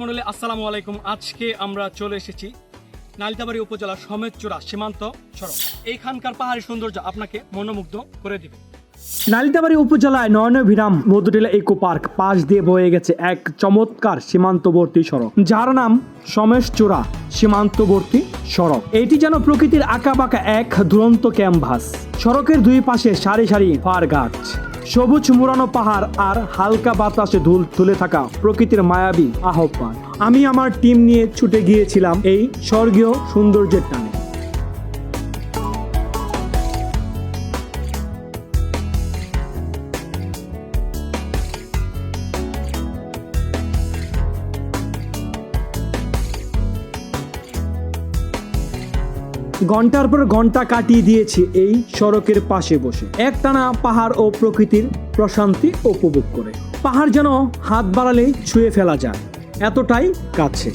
মন্ডলী, আসসালামু আলাইকুম। আজকে আমরা চলে এসেছি নালিতাবাড়ি উপজেলার সমেতচূড়া সীমান্ত সড়ক। এইখানকার পাহাড়ি সৌন্দর্য আপনাকে মনোমুগ্ধ করে দিবে। নালিতাবাড়ি উপজেলায় নয়নভিরাম মধুটিলা ইকো পার্ক পাশ দিয়ে বয়ে গেছে এক চমৎকার সীমান্তবর্তী সড়ক, যার নাম সমেশচূড়া সীমান্তবর্তী সড়ক। এটি যেন প্রকৃতির আঁকাবাঁকা এক দুরন্ত ক্যানভাস সড়কের দুই পাশে সারি সারি ফার গাছ সবুজ মুরানো পাহাড় আর হালকা বাতাসে ধুল তুলে থাকা প্রকৃতির মায়াবী আহ্বান। আমি আমার টিম নিয়ে ছুটে গিয়েছিলাম এই স্বর্গীয় সৌন্দর্যের টানে। ঘণ্টার পর ঘণ্টা কাটিয়ে দিয়েছি এই সড়কের পাশে বসে। একটানা পাহাড় ও প্রকৃতির প্রশান্তি উপভোগ করে। পাহাড় যেন হাত বাড়ালেই ছুঁয়ে ফেলা যায়, এতটাই কাছে।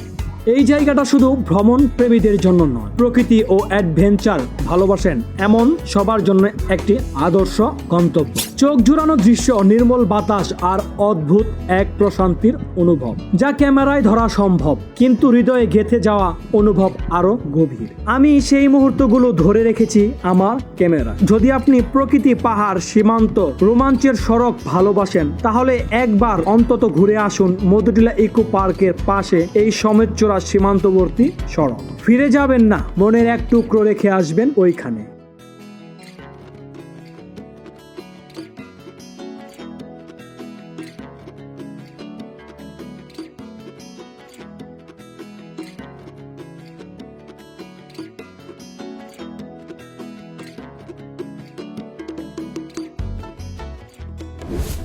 এই জায়গাটা শুধু ভ্রমণ প্রেমীদের জন্য নয়, প্রকৃতি ও অ্যাডভেঞ্চার ভালোবাসেন এমন সবার জন্য একটি আদর্শ গন্তব্য। চোখ জুড়ানো দৃশ্য, নির্মল বাতাস আর অদ্ভুত এক প্রশান্তির অনুভব, যা ক্যামেরায় ধরা সম্ভব, কিন্তু হৃদয়ে গেথে যাওয়া অনুভব আরও গভীর। আমি সেই মুহূর্তগুলো ধরে রেখেছি আমার ক্যামেরা যদি আপনি প্রকৃতি, পাহাড়, সীমান্ত, রোমাঞ্চের সড়ক ভালোবাসেন, তাহলে একবার অন্তত ঘুরে আসুন মধুটিলা ইকো পার্কের পাশে এই সমেতচোরা সীমান্তবর্তী সড়ক। ফিরে যাবেন না, মনের এক টুকরো রেখে আসবেন ওইখানে।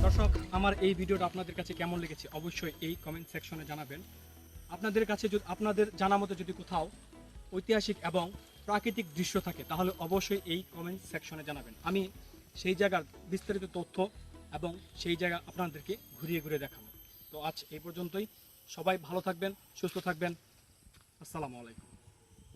দর্শক, আমার এই ভিডিওটা আপনাদের কাছে কেমন লেগেছে অবশ্যই এই কমেন্ট সেকশনে জানাবেন। আপনাদের কাছে যদি আপনাদের জানা মতো যদি কোথাও ঐতিহাসিক এবং প্রাকৃতিক দৃশ্য থাকে, তাহলে অবশ্যই এই কমেন্ট সেকশনে জানাবেন। আমি সেই জায়গার বিস্তারিত তথ্য এবং সেই জায়গা আপনাদেরকে ঘুরিয়ে ঘুরিয়ে দেখাবো। তো আজ এই পর্যন্তই। সবাই ভালো থাকবেন, সুস্থ থাকবেন। আসসালামু আলাইকুম।